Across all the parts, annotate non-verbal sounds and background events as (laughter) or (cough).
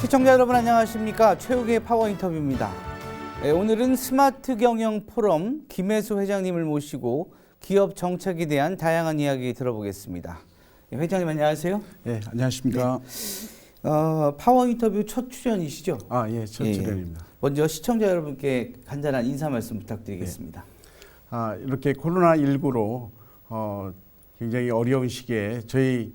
시청자 여러분 안녕하십니까 최욱의 파워 인터뷰입니다. 네, 오늘은 스마트 경영 포럼 김혜수 회장님을 모시고 기업 정책에 대한 다양한 이야기 들어보겠습니다. 네, 회장님 안녕하세요. 예, 안녕하십니까. 어, 파워 인터뷰 첫 출연이시죠? 아, 예, 첫. 출연입니다. 먼저 시청자 여러분께 간단한 인사 말씀 부탁드리겠습니다. 아, 이렇게 코로나 19로 어, 굉장히 어려운 시기에 저희 이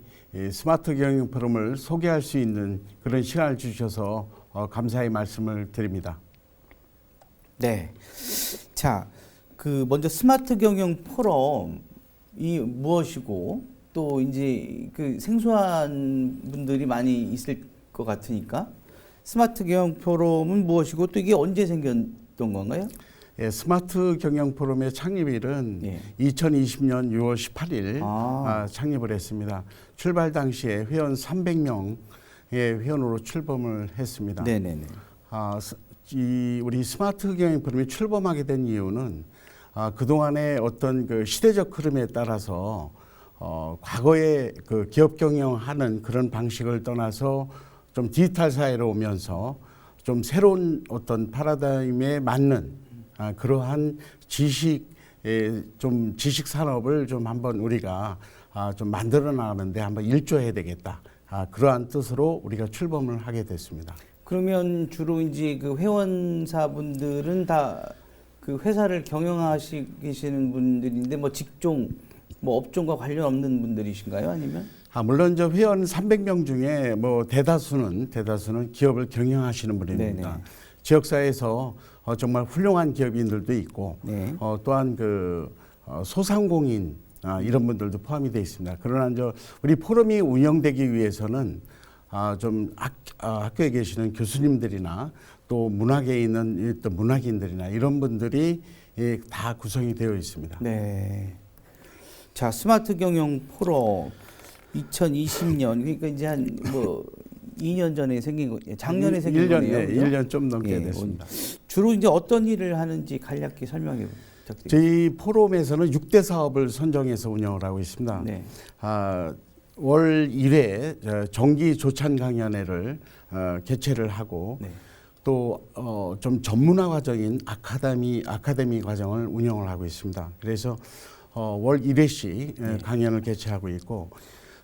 스마트 경영 포럼을 소개할 수 있는 그런 시간을 주셔서 어, 감사의 말씀을 드립니다. 네. 자, 그 먼저 스마트 경영 포럼이 무엇이고 또 이제 그 생소한 분들이 많이 있을 것 같으니까 스마트 경영 포럼은 무엇이고 또 이게 언제 생겼던 건가요? 예, 스마트 경영 포럼의 창립일은 예. 2020년 6월 18일 아. 아, 창립을 했습니다. 출발 당시에 회원 300명의 회원으로 출범을 했습니다. 네, 네, 네. 아, 스- 이 우리 스마트 경영 프로그램이 출범하게 된 이유는 아, 그동안의 어떤 그 시대적 흐름에 따라서 어, 과거에 그 기업 경영하는 그런 방식을 떠나서 좀 디지털 사회로 오면서 좀 새로운 어떤 파라다임에 맞는 아, 그러한 지식 좀 지식 산업을 좀 한번 우리가 아, 좀 만들어 나가는데 한번 일조해야 되겠다. 아, 그러한 뜻으로 우리가 출범을 하게 됐습니다. 그러면 주로 이제 그 회원사분들은 다 그 회사를 경영하시는 분들인데 뭐 직종 뭐 업종과 관련 없는 분들이신가요? 아니면 아, 물론 저 회원 300명 중에 뭐 대다수는 대다수는 기업을 경영하시는 분입니다. 네네. 지역사회에서 어, 정말 훌륭한 기업인들도 있고 네. 어, 또한 그 어, 소상공인 아, 이런 분들도 포함이 되어 있습니다. 그러나 저 우리 포럼이 운영되기 위해서는 아, 좀 학, 아, 학교에 계시는 교수님들이나 또 문학에 있는 또 문학인들이나 이런 분들이 예, 다 구성이 되어 있습니다. 네. 자, 스마트 경영 포럼 2020년 그러니까 이제 한뭐 2년 전에 생긴 거 작년에 생긴 1년, 거네요. 네, 그죠? 1년 좀 넘게 예, 됐습니다. 주로 이제 어떤 일을 하는지 간략히 설명해 부탁드립니다. 저희 포럼에서는 6대 사업을 선정해서 운영을 하고 있습니다. 네. 아, 월 1회 어, 정기 조찬 강연회를 어, 개최를 하고 네. 또 어, 좀 전문화 과정인 아카데미 아카데미 과정을 운영을 하고 있습니다. 그래서 어, 월 1회씩 네. 강연을 개최하고 있고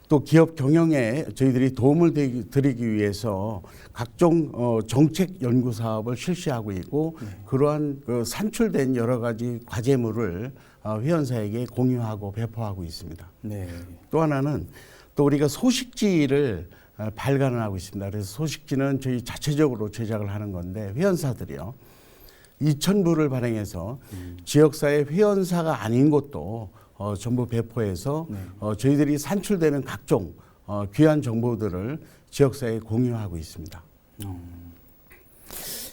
또 기업 경영에 저희들이 도움을 드리- 드리기 위해서 각종 어, 정책 연구 사업을 실시하고 있고 네. 그러한 그 산출된 여러 가지 과제물을 어, 회원사에게 공유하고 배포하고 있습니다. 네. 또 하나는 또 우리가 소식지를 어, 발간을 하고 있습니다. 그래서 소식지는 저희 자체적으로 제작을 하는 건데 회원사들이요. 2천 부를 발행해서 지역사회 회원사가 아닌 곳도 어, 전부 배포해서 네. 어, 저희들이 산출되는 각종 어, 귀한 정보들을 지역사회에 공유하고 있습니다.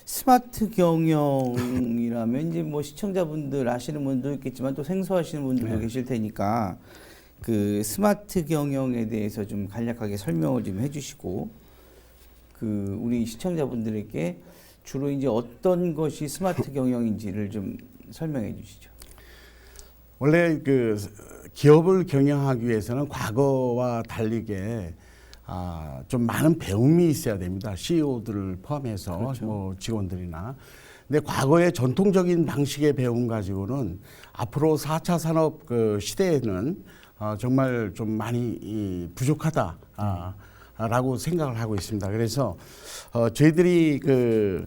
스마트 경영이라면 이제 뭐 시청자분들 아시는 분도 있겠지만 또 생소하시는 분들도 네. 계실 테니까 그 스마트 경영에 대해서 좀 간략하게 설명을 좀 해주시고 그 우리 시청자분들에게 주로 이제 어떤 것이 스마트 경영인지를 좀 설명해 주시죠. 원래 그 기업을 경영하기 위해서는 과거와 달리게 아, 좀 많은 배움이 있어야 됩니다. CEO들을 포함해서 그렇죠. 뭐 직원들이나. 근데 과거의 전통적인 방식의 배움 가지고는 앞으로 4차 산업 그 시대에는 어, 정말 좀 많이 이, 부족하다. 아, 라고 생각을 하고 있습니다. 그래서 어, 저희들이 그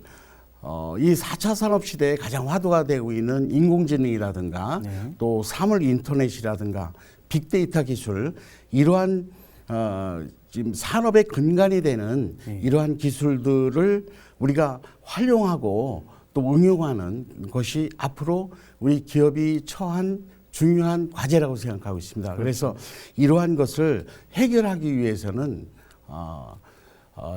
어, 이 4차 산업 시대에 가장 화두가 되고 있는 인공지능이라든가 네. 또 사물 인터넷이라든가 빅데이터 기술 이러한 어, 지금 산업의 근간이 되는 네. 이러한 기술들을 우리가 활용하고 또 응용하는 것이 앞으로 우리 기업이 처한 중요한 과제라고 생각하고 있습니다. 그래서 이러한 것을 해결하기 위해서는 어, 어,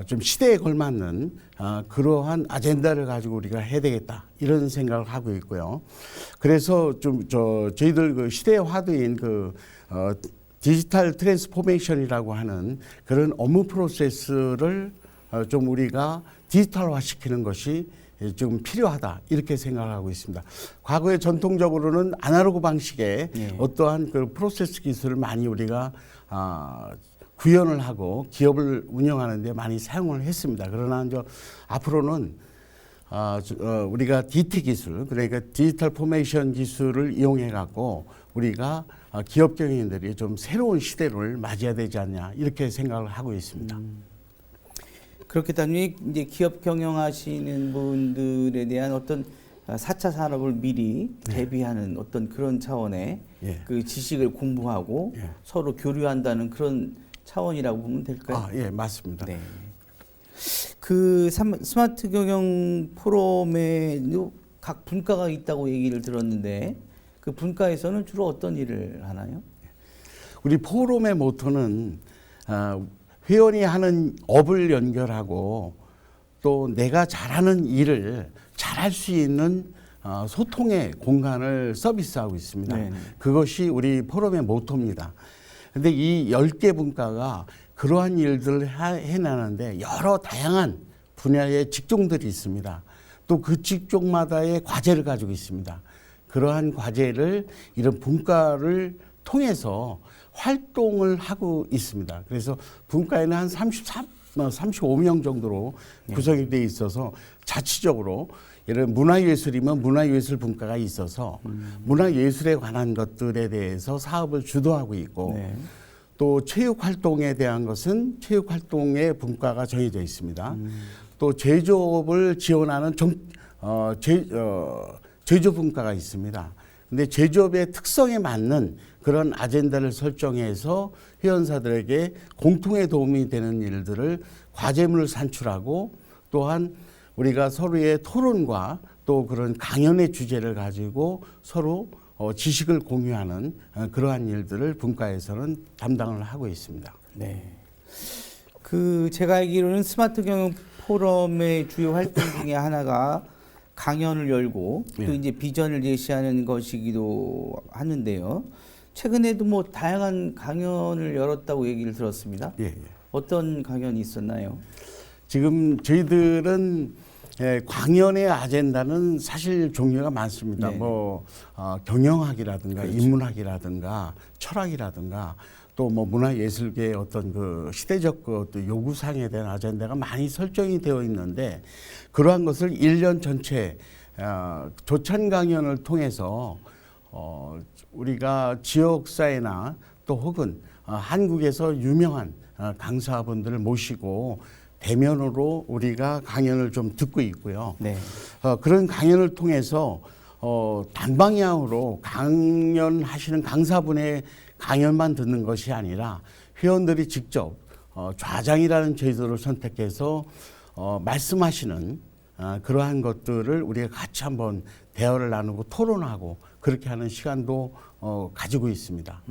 좀 시대에 걸맞는 어, 그러한 아젠다를 가지고 우리가 해야 되겠다 이런 생각을 하고 있고요. 그래서 좀 저 저희들 그 시대의 화두인 그 어, 디지털 트랜스포메이션이라고 하는 그런 업무 프로세스를 어, 좀 우리가 디지털화 시키는 것이 예, 지금 필요하다 이렇게 생각을 하고 있습니다. 과거에 전통적으로는 아날로그 방식의 예. 어떠한 그 프로세스 기술을 많이 우리가 아, 구현을 하고 기업을 운영하는데 많이 사용을 했습니다. 그러나 이제 앞으로는 아, 저, 어, 우리가 DT 기술, 그러니까 디지털 포메이션 기술을 이용해 갖고 우리가 아, 기업 경영인들이 좀 새로운 시대를 맞이해야 되지 않냐 이렇게 생각을 하고 있습니다. 그렇게 따지면 이제 기업 경영하시는 분들에 대한 어떤 4차 산업을 미리 대비하는 어떤 그런 차원의 예. 그 지식을 공부하고 예. 서로 교류한다는 그런 차원이라고 보면 될까요? 아, 예, 맞습니다. 네. 그 삼- 스마트 경영 포럼에 각 분과가 있다고 얘기를 들었는데 그 분과에서는 주로 어떤 일을 하나요? 우리 포럼의 모토는 아, 회원이 하는 업을 연결하고 또 내가 잘하는 일을 잘할 수 있는 어, 소통의 공간을 서비스하고 있습니다. 네네. 그것이 우리 포럼의 모토입니다. 근데 이 10개 분과가 그러한 일들을 하- 해나가는데 여러 다양한 분야의 직종들이 있습니다. 또 그 직종마다의 과제를 가지고 있습니다. 그러한 과제를 이런 분과를 통해서 활동을 하고 있습니다. 그래서 분과에는 한 33, 어, 35명 정도로 구성이 되어 있어서 자치적으로 들어 문화예술이면 문화예술 분과가 있어서 문화예술에 관한 것들에 대해서 사업을 주도하고 있고 네. 또 체육 활동에 대한 것은 체육 활동의 분과가 정해져 있습니다. 또 제조업을 지원하는 정, 어, 제, 어, 제조 분과가 있습니다. 근데 제조업의 특성에 맞는 그런 아젠다를 설정해서 회원사들에게 공통의 도움이 되는 일들을 과제물을 산출하고 또한 우리가 서로의 토론과 또 그런 강연의 주제를 가지고 서로 어, 지식을 공유하는 어, 그러한 일들을 분과에서는 담당을 하고 있습니다. 네. 그 제가 알기로는 스마트 경영 포럼의 주요 활동 중에 하나가 강연을 열고 또 예. 이제 비전을 제시하는 것이기도 하는데요. 최근에도 뭐 다양한 강연을 열었다고 얘기를 들었습니다. 예, 예. 어떤 강연이 있었나요? 지금 저희들은 예, 광연의 아젠다는 사실 종류가 많습니다. 네. 뭐 어, 경영학이라든가 그렇죠. 인문학이라든가 철학이라든가 또 뭐 문화예술계의 어떤 그 시대적 그 요구사항에 대한 아젠다가 많이 설정이 되어 있는데 그러한 것을 일년 전체 어, 조찬 강연을 통해서 어, 우리가 지역사회나 또 혹은 어, 한국에서 유명한 어, 강사분들을 모시고 대면으로 우리가 강연을 좀 듣고 있고요. 네. 어, 그런 강연을 통해서 어, 단방향으로 강연하시는 강사분의 강연만 듣는 것이 아니라 회원들이 직접 어, 좌장이라는 제도를 선택해서 어, 말씀하시는 어, 그러한 것들을 우리가 같이 한번 대화를 나누고 토론하고 그렇게 하는 시간도 어, 가지고 있습니다.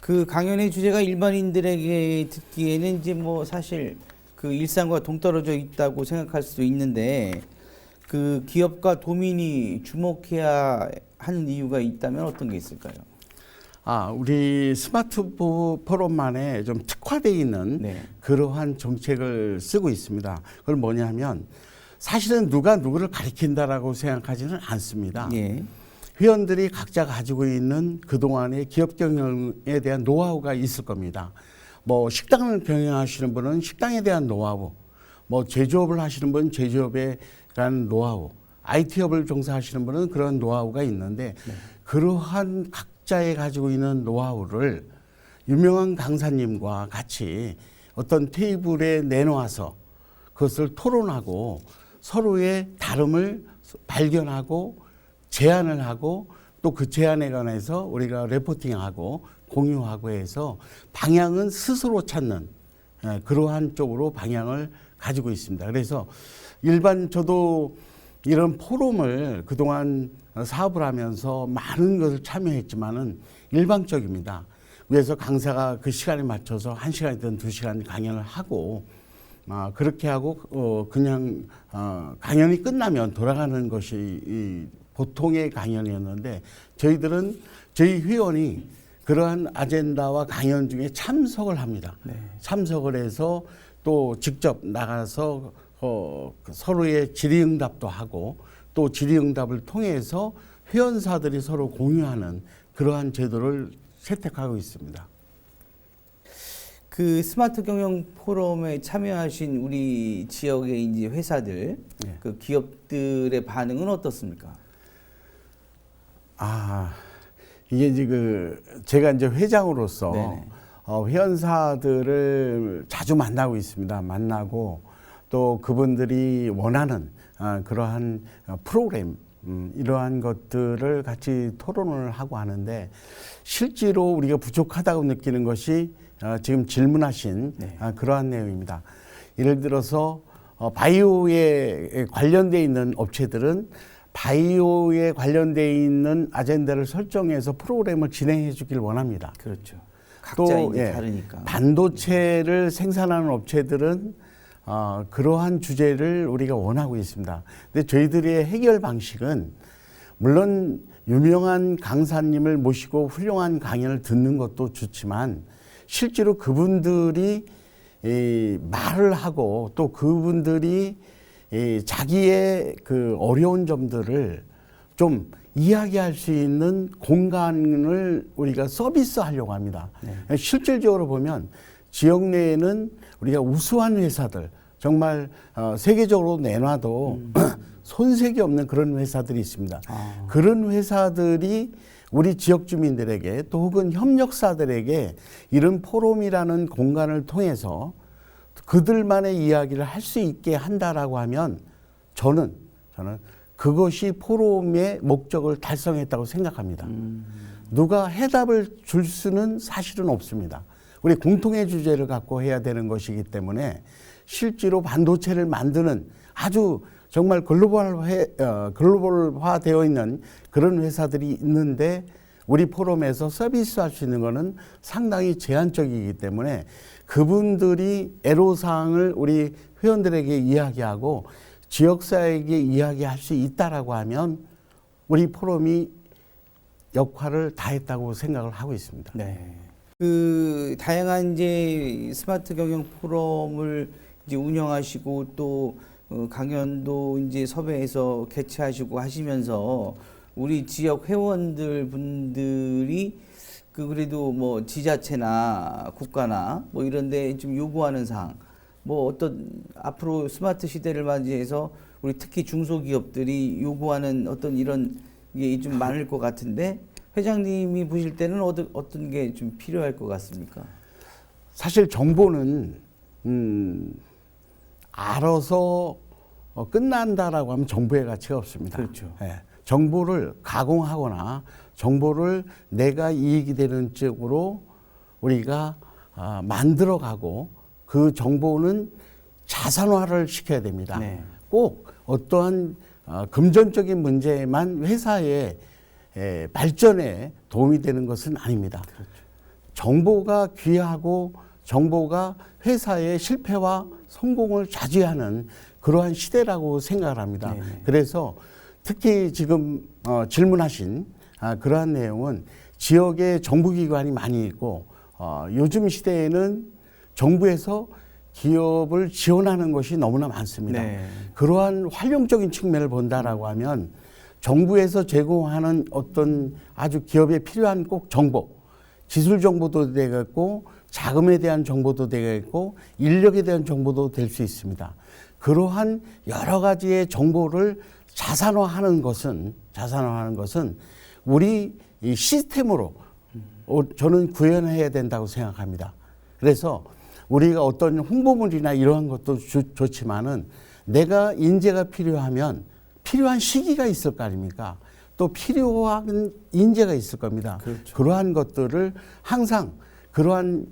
그 강연의 주제가 일반인들에게 듣기에는 이제 뭐 사실 그 일상과 동떨어져 있다고 생각할 수도 있는데 그 기업과 도민이 주목해야 하는 이유가 있다면 어떤 게 있을까요? 아, 우리 스마트 포- 포럼만에 좀 특화되어 있는 네. 그러한 정책을 쓰고 있습니다. 그건 뭐냐면 사실은 누가 누구를 가리킨다라고 생각하지는 않습니다. 예. 회원들이 각자 가지고 있는 그동안의 기업 경영에 대한 노하우가 있을 겁니다. 뭐 식당을 경영하시는 분은 식당에 대한 노하우, 뭐 제조업을 하시는 분은 제조업에 대한 노하우, IT업을 종사하시는 분은 그런 노하우가 있는데 그러한 각자의 가지고 있는 노하우를 유명한 강사님과 같이 어떤 테이블에 내놓아서 그것을 토론하고 서로의 다름을 발견하고 제안을 하고 또 그 제안에 관해서 우리가 레포팅하고 공유하고 해서 방향은 스스로 찾는 예, 그러한 쪽으로 방향을 가지고 있습니다. 그래서 일반 저도 이런 포럼을 그동안 사업을 하면서 많은 것을 참여했지만은 일방적입니다. 위에서 강사가 그 시간에 맞춰서 한 시간이든 두 시간 강연을 하고 아, 그렇게 하고 어, 그냥 어, 강연이 끝나면 돌아가는 것이 이 보통의 강연이었는데 저희들은 저희 회원이 그러한 아젠다와 강연 중에 참석을 합니다. 네. 참석을 해서 또 직접 나가서 어, 그 서로의 질의응답도 하고 또 질의응답을 통해서 회원사들이 서로 공유하는 그러한 제도를 채택하고 있습니다. 그 스마트 경영 포럼에 참여하신 우리 지역의 이제 회사들, 네. 그 기업들의 반응은 어떻습니까? 아 이게 이제 그 제가 이제 회장으로서 네네. 어, 회원사들을 자주 만나고 있습니다. 만나고 또 그분들이 원하는 아, 그러한 어, 프로그램 음, 이러한 것들을 같이 토론을 하고 하는데 실제로 우리가 부족하다고 느끼는 것이 어, 지금 질문하신 네. 아, 그러한 내용입니다. 예를 들어서 어, 바이오에 관련돼 있는 업체들은 바이오에 관련돼 있는 아젠다를 설정해서 프로그램을 진행해 주길 원합니다. 그렇죠. 또, 예, 다르니까. 반도체를 생산하는 업체들은 어, 그러한 주제를 우리가 원하고 있습니다. 근데 저희들의 해결 방식은 물론 유명한 강사님을 모시고 훌륭한 강연을 듣는 것도 좋지만 실제로 그분들이 이 말을 하고 또 그분들이 이 자기의 그 어려운 점들을 좀 이야기할 수 있는 공간을 우리가 서비스하려고 합니다. 실질적으로 보면 지역 내에는 우리가 우수한 회사들 정말 어, 세계적으로 내놔도 (clears throat) 손색이 없는 그런 회사들이 있습니다. 아. 그런 회사들이 우리 지역 주민들에게 또 혹은 협력사들에게 이런 포럼이라는 공간을 통해서 그들만의 이야기를 할 수 있게 한다라고 하면 저는 저는 그것이 포럼의 목적을 달성했다고 생각합니다. 누가 해답을 줄 수는 사실은 없습니다. 우리 공통의 주제를 갖고 해야 되는 것이기 때문에 실제로 반도체를 만드는 아주 정말 글로벌화, 어, 글로벌화 되어 있는 그런 회사들이 있는데 우리 포럼에서 서비스할 수 있는 거는 상당히 제한적이기 때문에 그분들이 애로사항을 우리 회원들에게 이야기하고 지역사회에게 이야기할 수 있다라고 하면 우리 포럼이 역할을 다했다고 생각을 하고 있습니다. 네. 그 다양한 이제 스마트 경영 포럼을 이제 운영하시고 또 어, 강연도 이제 섭외해서 개최하시고 하시면서 우리 지역 회원들 분들이 그 그래도 뭐 지자체나 국가나 뭐 이런데 좀 요구하는 사항 뭐 어떤 앞으로 스마트 시대를 맞이해서 우리 특히 중소기업들이 요구하는 어떤 이런 게 좀 많을 것 같은데 회장님이 보실 때는 어떤 어떤 게 좀 필요할 것 같습니까? 사실 정보는 음, 알아서 어, 끝난다라고 하면 정보의 가치가 없습니다. 그렇죠. 예, 정보를 가공하거나 정보를 내가 이익이 되는 쪽으로 우리가 아, 만들어가고 그 정보는 자산화를 시켜야 됩니다. 네. 꼭 어떠한 어, 금전적인 문제만 회사의 에, 발전에 도움이 되는 것은 아닙니다. 정보가 귀하고 정보가 회사의 실패와 성공을 좌지하는 그러한 시대라고 생각을 합니다. 네네. 그래서 특히 지금 어, 질문하신 아, 그러한 내용은 지역에 정부기관이 많이 있고 어, 요즘 시대에는 정부에서 기업을 지원하는 것이 너무나 많습니다. 네. 그러한 활용적인 측면을 본다라고 하면 정부에서 제공하는 어떤 아주 기업에 필요한 꼭 정보, 기술 정보도 되겠고 자금에 대한 정보도 되겠고 인력에 대한 정보도 될 수 있습니다. 그러한 여러 가지의 정보를 자산화하는 것은 자산화하는 것은 우리 이 시스템으로 어, 저는 구현해야 된다고 생각합니다. 그래서 우리가 어떤 홍보물이나 이러한 것도 좋, 좋지만은 내가 인재가 필요하면 필요한 시기가 있을 거 아닙니까? 또 필요한 인재가 있을 겁니다. 그렇죠. 그러한 것들을 항상 그러한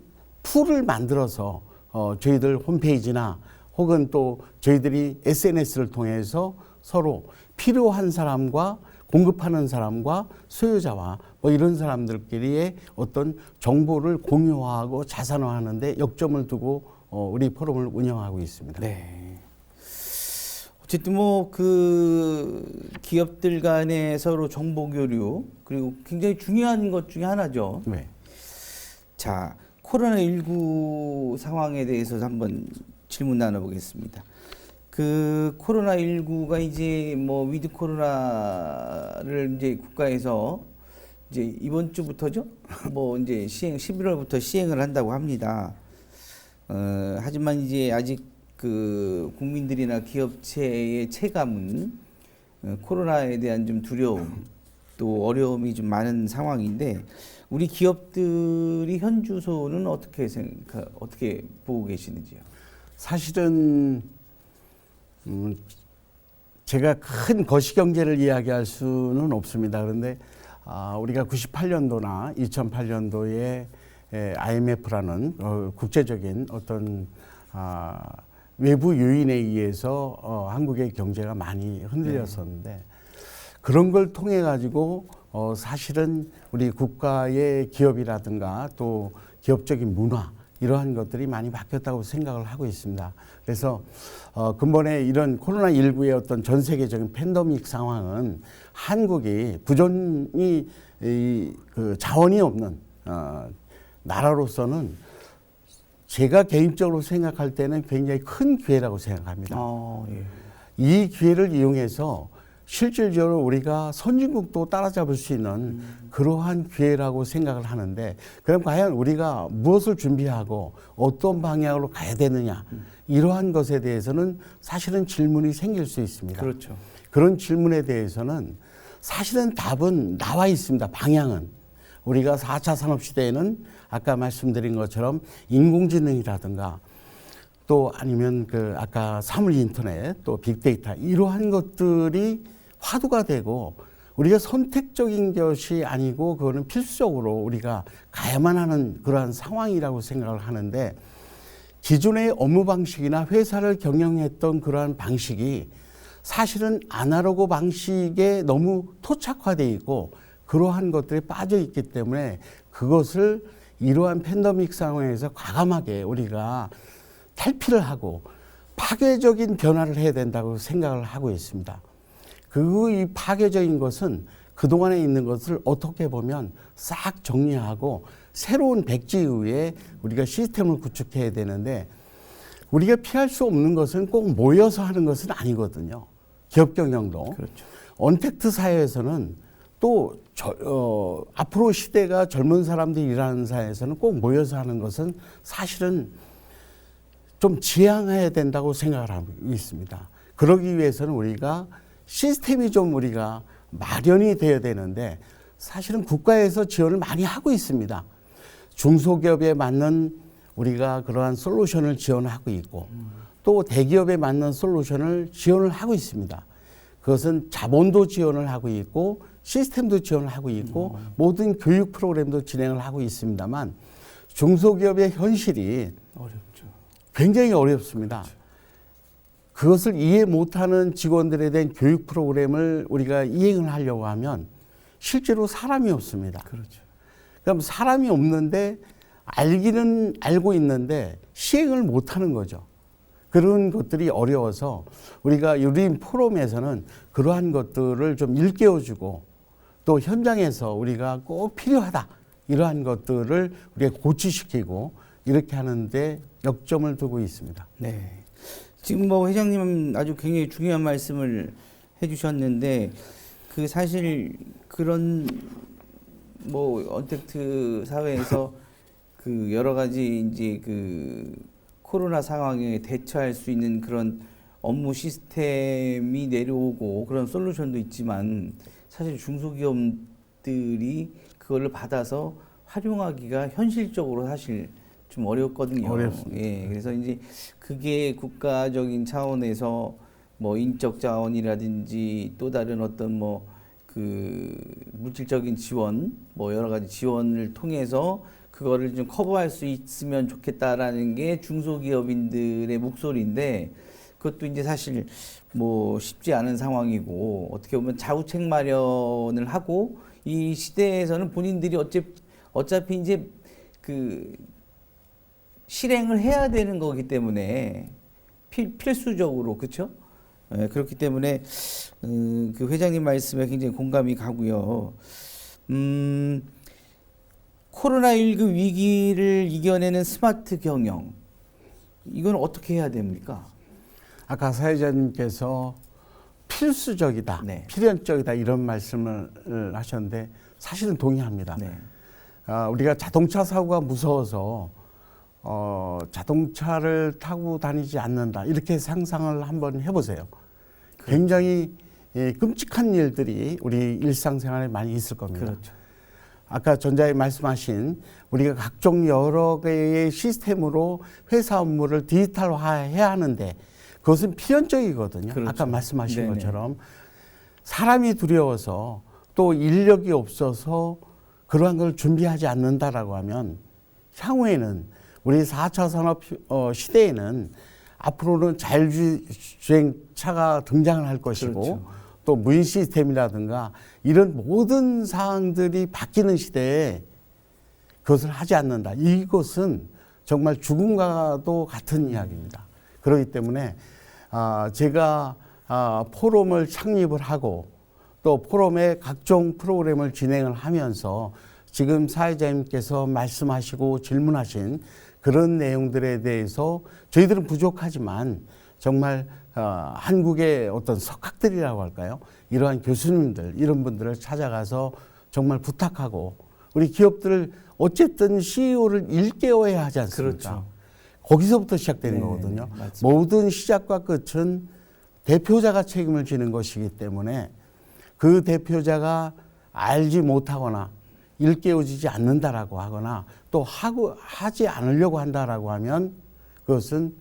툴을 만들어서 어, 저희들 홈페이지나 혹은 또 저희들이 SNS를 통해서 서로 필요한 사람과 공급하는 사람과 소유자와 뭐 이런 사람들끼리의 어떤 정보를 공유하고 자산화하는데 역점을 두고 어, 우리 포럼을 운영하고 있습니다. 네. 어쨌든 뭐 그 기업들 간의 서로 정보 교류 그리고 굉장히 중요한 것 중에 하나죠. 네. 자, 코로나 19 상황에 대해서 한번 질문 나눠보겠습니다. 그 코로나 19가 이제 뭐 위드 코로나를 이제 국가에서 이제 이번 주부터죠? (laughs) 뭐 이제 시행 11월부터 시행을 한다고 합니다. 어, 하지만 이제 아직 그 국민들이나 기업체의 체감은 어, 코로나에 대한 좀 두려움 또 어려움이 좀 많은 상황인데 우리 기업들이 현 주소는 어떻게 생각 어떻게 보고 계시는지요? 사실은 음, 제가 큰 거시 경제를 이야기할 수는 없습니다. 그런데 아, 우리가 98년도나 2008년도에 IMF라는 어, 국제적인 어떤 아, 외부 요인에 의해서 어, 한국의 경제가 많이 흔들렸었는데 그런 걸 통해 가지고 어, 사실은 우리 국가의 기업이라든가 또 기업적인 문화 이러한 것들이 많이 바뀌었다고 생각을 하고 있습니다. 그래서 어, 근본에 이런 코로나 19의 어떤 전 세계적인 팬데믹 상황은 한국이 부존이 이, 그 자원이 없는 어, 나라로서는 제가 개인적으로 생각할 때는 굉장히 큰 기회라고 생각합니다. 아, 예. 이 기회를 이용해서 실질적으로 우리가 선진국도 따라잡을 수 있는 그러한 기회라고 생각을 하는데 그럼 과연 우리가 무엇을 준비하고 어떤 방향으로 가야 되느냐 이러한 것에 대해서는 사실은 질문이 생길 수 있습니다. 그렇죠. 그런 질문에 대해서는 사실은 답은 나와 있습니다. 방향은. 우리가 4차 산업시대에는 아까 말씀드린 것처럼 인공지능이라든가 또 아니면 그 아까 사물 인터넷 또 빅데이터 이러한 것들이 화두가 되고 우리가 선택적인 것이 아니고 그거는 필수적으로 우리가 가야만 하는 그러한 상황이라고 생각을 하는데 기존의 업무 방식이나 회사를 경영했던 그러한 방식이 사실은 아날로그 방식에 너무 토착화되어 있고 그러한 것들이 빠져 있기 때문에 그것을 이러한 팬데믹 상황에서 과감하게 우리가 탈피를 하고 파괴적인 변화를 해야 된다고 생각을 하고 있습니다. 그이 파괴적인 것은 그동안에 있는 것을 어떻게 보면 싹 정리하고 새로운 백지 이후에 우리가 시스템을 구축해야 되는데 우리가 피할 수 없는 것은 꼭 모여서 하는 것은 아니거든요. 기업 경영도. 그렇죠. 언택트 사회에서는 또 저, 어, 앞으로 시대가 젊은 사람들이 일하는 사회에서는 꼭 모여서 하는 것은 사실은 좀 지향해야 된다고 생각을 하고 있습니다. 그러기 위해서는 우리가 시스템이 좀 우리가 마련이 되어야 되는데 사실은 국가에서 지원을 많이 하고 있습니다. 중소기업에 맞는 우리가 그러한 솔루션을 지원하고 있고 또 대기업에 맞는 솔루션을 지원을 하고 있습니다. 그것은 자본도 지원을 하고 있고 시스템도 지원을 하고 있고 모든 교육 프로그램도 진행을 하고 있습니다만 중소기업의 현실이 어렵죠. 굉장히 어렵습니다. 그 것을 이해 못하는 직원들에 대한 교육 프로그램을 우리가 이행을 하려고 하면 실제로 사람이 없습니다. 그렇죠. 그럼 사람이 없는데 알기는 알고 있는데 시행을 못하는 거죠. 그런 것들이 어려워서 우리가 유림 포럼에서는 그러한 것들을 좀 일깨워주고 또 현장에서 우리가 꼭 필요하다 이러한 것들을 우리가 고치시키고 이렇게 하는데 역점을 두고 있습니다. 네. 지금 뭐 회장님은 아주 굉장히 중요한 말씀을 해주셨는데 그 사실 그런 뭐 언택트 사회에서 그 여러 가지 이제 그 코로나 상황에 대처할 수 있는 그런 업무 시스템이 내려오고 그런 솔루션도 있지만 사실 중소기업들이 그거를 받아서 활용하기가 현실적으로 사실 좀 어렵거든요. 어렵습니다. 예, 그래서 이제 그게 국가적인 차원에서 뭐 인적 자원이라든지 또 다른 어떤 뭐 그 물질적인 지원 뭐 여러 가지 지원을 통해서 그거를 좀 커버할 수 있으면 좋겠다라는 게 중소기업인들의 목소리인데 그것도 이제 사실 뭐 쉽지 않은 상황이고 어떻게 보면 자우책 마련을 하고 이 시대에서는 본인들이 어째 어차피 이제 그 실행을 해야 되는 거기 때문에 필, 필수적으로 그렇죠? 예, 그렇기 때문에 음, 그 회장님 말씀에 굉장히 공감이 가고요. 음, 코로나19 위기를 이겨내는 스마트 경영 이건 어떻게 해야 됩니까? 아까 사회자님께서 필수적이다, 네. 필연적이다 이런 말씀을 하셨는데 사실은 동의합니다. 네. 아, 우리가 자동차 사고가 무서워서 어, 자동차를 타고 다니지 않는다 이렇게 상상을 한번 해보세요. 굉장히 예, 끔찍한 일들이 우리 일상생활에 많이 있을 겁니다. 그렇죠. 아까 전자에 말씀하신 우리가 각종 여러 개의 시스템으로 회사 업무를 디지털화해야 하는데 그것은 필연적이거든요. 그렇죠. 아까 말씀하신 네네. 것처럼 사람이 두려워서 또 인력이 없어서 그러한 걸 준비하지 않는다라고 하면 향후에는 우리 4차 산업 어, 시대에는 앞으로는 자율주행차가 등장을 할 것이고 그렇죠. 또 무인 시스템이라든가 이런 모든 사항들이 바뀌는 시대에 그것을 하지 않는다. 이것은 정말 죽음과도 같은 이야기입니다. 그렇기 때문에 아, 제가 아, 포럼을 창립을 하고 또 포럼의 각종 프로그램을 진행을 하면서 지금 사회자님께서 말씀하시고 질문하신 그런 내용들에 대해서 저희들은 부족하지만 정말 어, 한국의 어떤 석학들이라고 할까요? 이러한 교수님들 이런 분들을 찾아가서 정말 부탁하고 우리 기업들을 어쨌든 CEO를 일깨워야 하지 않습니까? 그렇죠. 거기서부터 시작되는 네, 거거든요. 네, 맞습니다. 모든 시작과 끝은 대표자가 책임을 지는 것이기 때문에 그 대표자가 알지 못하거나 일깨워지지 않는다라고 하거나 또 하고 하지 않으려고 한다라고 하면 그것은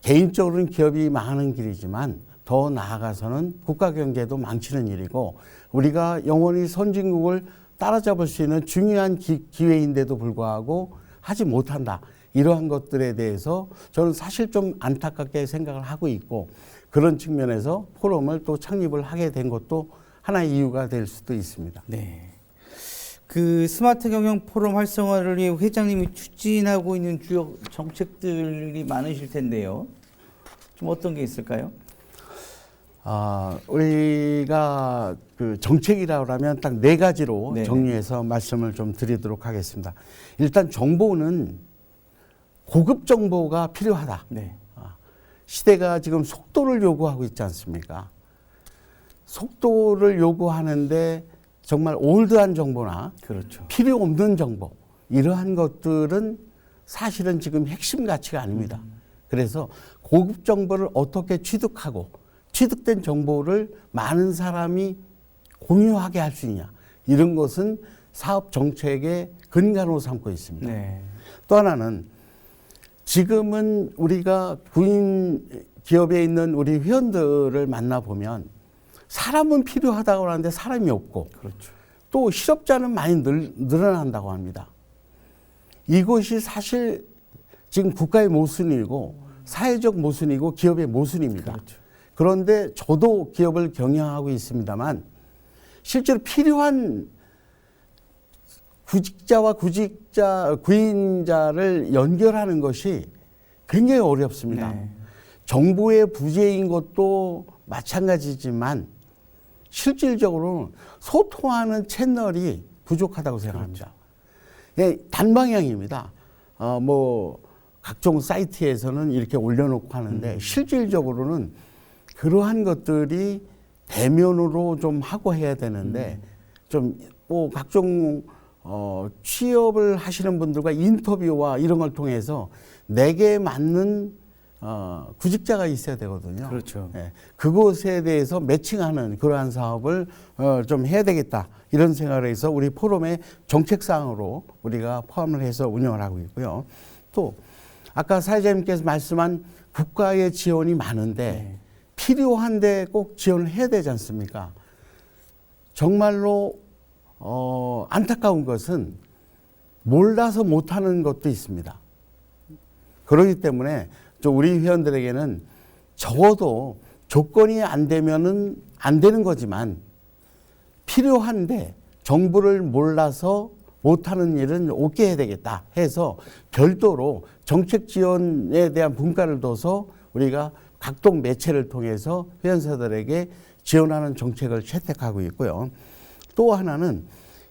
개인적으로는 기업이 망하는 길이지만 더 나아가서는 국가 경제도 망치는 일이고 우리가 영원히 선진국을 따라잡을 수 있는 중요한 기, 기회인데도 불구하고 하지 못한다. 이러한 것들에 대해서 저는 사실 좀 안타깝게 생각을 하고 있고 그런 측면에서 포럼을 또 창립을 하게 된 것도 하나의 이유가 될 수도 있습니다. 네. 그 스마트 경영 포럼 활성화를 위해 회장님이 추진하고 있는 주요 정책들이 많으실 텐데요. 좀 어떤 게 있을까요? 아, 우리가 그 정책이라고 하면 딱 네 가지로 네. 정리해서 말씀을 좀 드리도록 하겠습니다. 일단 정보는 고급 정보가 필요하다. 네. 시대가 지금 속도를 요구하고 있지 않습니까? 속도를 요구하는데 정말 올드한 정보나 그렇죠. 필요 없는 정보 이러한 것들은 사실은 지금 핵심 가치가 아닙니다. 그래서 고급 정보를 어떻게 취득하고 취득된 정보를 많은 사람이 공유하게 할 수 있냐 이런 것은 사업 정책의 근간으로 삼고 있습니다. 네. 또 하나는 지금은 우리가 구인 기업에 있는 우리 회원들을 만나 보면 사람은 필요하다고 하는데 사람이 없고 그렇죠. 또 실업자는 많이 늘, 늘어난다고 합니다. 이것이 사실 지금 국가의 모순이고 사회적 모순이고 기업의 모순입니다. 그렇죠. 그런데 저도 기업을 경영하고 있습니다만 실제로 필요한 구직자와 구직자 구인자를 연결하는 것이 굉장히 어렵습니다. 네. 정보의 부재인 것도 마찬가지지만 실질적으로 소통하는 채널이 부족하다고 생각합니다. 예, 단방향입니다. 어, 뭐 각종 사이트에서는 이렇게 올려놓고 하는데 실질적으로는 그러한 것들이 대면으로 좀 하고 해야 되는데 좀뭐 각종 어, 취업을 하시는 분들과 인터뷰와 이런 걸 통해서 내게 맞는 어, 구직자가 있어야 되거든요. 그렇죠. 예, 그곳에 대해서 매칭하는 그러한 사업을 어, 좀 해야 되겠다 이런 생각을 해서 우리 포럼의 정책 사항으로 우리가 포함을 해서 운영을 하고 있고요. 또 아까 사회자님께서 말씀한 국가의 지원이 많은데 네. 필요한데 꼭 지원을 해야 되지 않습니까? 정말로 어, 안타까운 것은 몰라서 못하는 것도 있습니다. 그렇기 때문에 좀 우리 회원들에게는 적어도 조건이 안 되면은 안 되는 거지만 필요한데 정보를 몰라서 못하는 일은 없게 해야 되겠다 해서 별도로 정책 지원에 대한 분과를 둬서 우리가 각종 매체를 통해서 회원사들에게 지원하는 정책을 채택하고 있고요. 또 하나는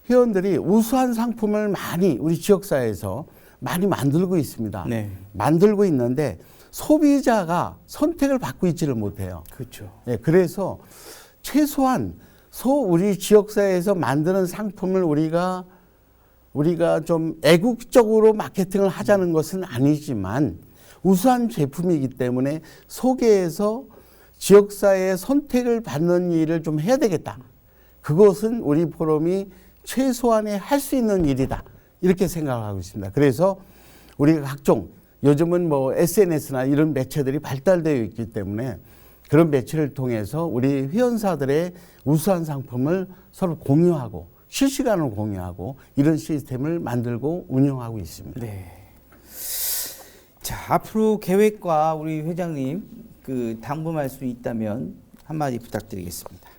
회원들이 우수한 상품을 많이 우리 지역사회에서 많이 만들고 있습니다. 네. 만들고 있는데 소비자가 선택을 받고 있지를 못해요. 그렇죠. 예, 그래서 최소한 소 우리 지역사회에서 만드는 상품을 우리가 우리가 좀 애국적으로 마케팅을 하자는 것은 아니지만 우수한 제품이기 때문에 소개해서 지역사회의 선택을 받는 일을 좀 해야 되겠다. 그것은 우리 포럼이 최소한의 할 수 있는 일이다. 이렇게 생각하고 있습니다. 그래서 우리가 각종 요즘은 뭐 SNS나 이런 매체들이 발달되어 있기 때문에 그런 매체를 통해서 우리 회원사들의 우수한 상품을 서로 공유하고 실시간으로 공유하고 이런 시스템을 만들고 운영하고 있습니다. 네. 자, 앞으로 계획과 우리 회장님 그 당부할 수 있다면 한마디 부탁드리겠습니다.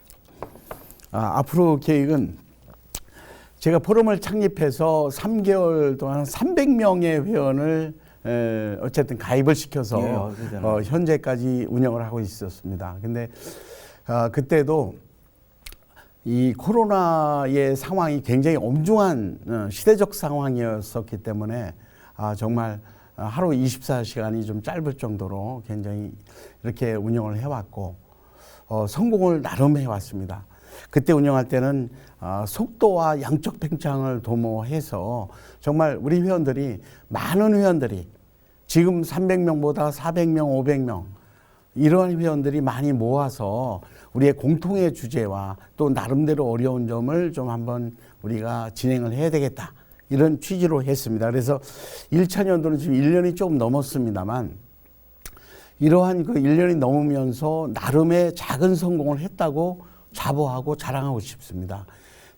아, 앞으로 계획은 제가 포럼을 창립해서 3개월 동안 300명의 회원을 에, 어쨌든 가입을 시켜서 예, 어. 어, 현재까지 운영을 하고 있었습니다. 근데 아, 그때도 이 코로나의 상황이 굉장히 엄중한 어, 시대적 상황이었었기 때문에 아, 정말 아, 하루 24시간이 좀 짧을 정도로 굉장히 이렇게 운영을 해왔고 어, 성공을 나름 해왔습니다. 그때 운영할 때는 어, 속도와 양적 팽창을 도모해서 정말 우리 회원들이 많은 회원들이 지금 300명보다 400명, 500명 이러한 회원들이 많이 모아서 우리의 공통의 주제와 또 나름대로 어려운 점을 좀 한번 우리가 진행을 해야 되겠다. 이런 취지로 했습니다. 그래서 1차 년도는 지금 1년이 조금 넘었습니다만 이러한 그 1년이 넘으면서 나름의 작은 성공을 했다고 자부하고 자랑하고 싶습니다.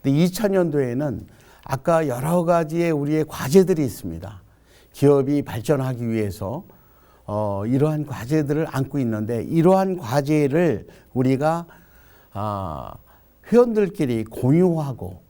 근데 2차 년도에는 아까 여러 가지의 우리의 과제들이 있습니다. 기업이 발전하기 위해서 어, 이러한 과제들을 안고 있는데 이러한 과제를 우리가 아, 회원들끼리 공유하고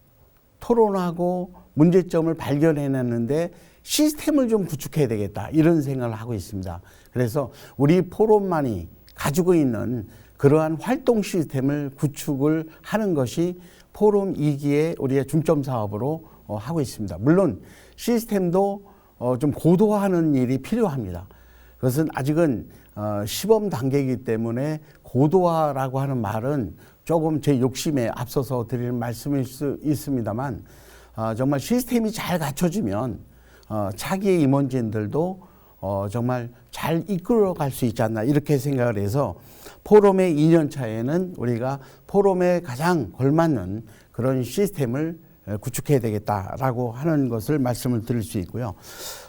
토론하고 문제점을 발견해냈는데 시스템을 좀 구축해야 되겠다 이런 생각을 하고 있습니다. 그래서 우리 포럼만이 가지고 있는 그러한 활동 시스템을 구축을 하는 것이 포럼 2기의 우리의 중점 사업으로 어, 하고 있습니다. 물론 시스템도 어, 좀 고도화하는 일이 필요합니다. 그것은 아직은 어, 시범 단계이기 때문에 고도화라고 하는 말은 조금 제 욕심에 앞서서 드리는 말씀일 수 있습니다만 어, 정말 시스템이 잘 갖춰지면 어, 차기의 임원진들도 어, 정말 잘 이끌어 갈 수 있지 않나 이렇게 생각을 해서 포럼의 2년 차에는 우리가 포럼에 가장 걸맞는 그런 시스템을 에, 구축해야 되겠다라고 하는 것을 말씀을 드릴 수 있고요.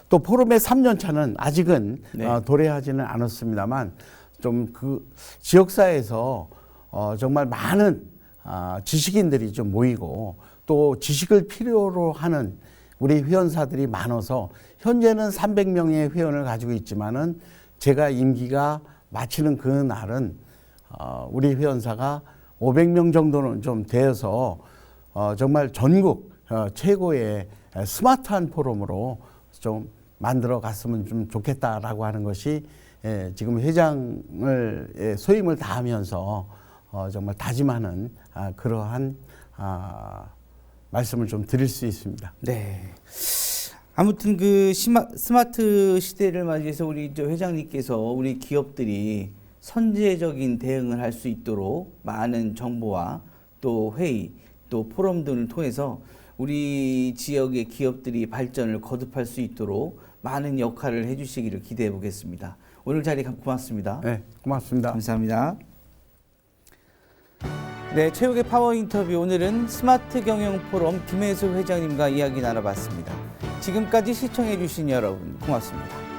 또 포럼의 3년 차는 아직은 네. 어, 도래하지는 않았습니다만 좀 그 지역사회에서 어, 정말 많은 아, 지식인들이 좀 모이고 또 지식을 필요로 하는 우리 회원사들이 많아서 현재는 300명의 회원을 가지고 있지만은 제가 임기가 마치는 그 날은 어, 우리 회원사가 500명 정도는 좀 되어서 어, 정말 전국 어, 최고의 스마트한 포럼으로 좀 만들어 갔으면 좀 좋겠다라고 하는 것이 예, 지금 회장을 예, 소임을 다하면서 어, 정말 다짐하는 아, 그러한 아, 말씀을 좀 드릴 수 있습니다. 네. 아무튼 그 시마, 스마트 시대를 맞이해서 우리 저 회장님께서 우리 기업들이 선제적인 대응을 할 수 있도록 많은 정보와 또 회의 또 포럼 등을 통해서 우리 지역의 기업들이 발전을 거듭할 수 있도록 많은 역할을 해주시기를 기대해 보겠습니다. 오늘 자리 감- 고맙습니다. 네, 고맙습니다. 감사합니다. 네, 최욱의 파워 인터뷰 오늘은 스마트 경영 포럼 김혜수 회장님과 이야기 나눠봤습니다. 지금까지 시청해 주신 여러분 고맙습니다.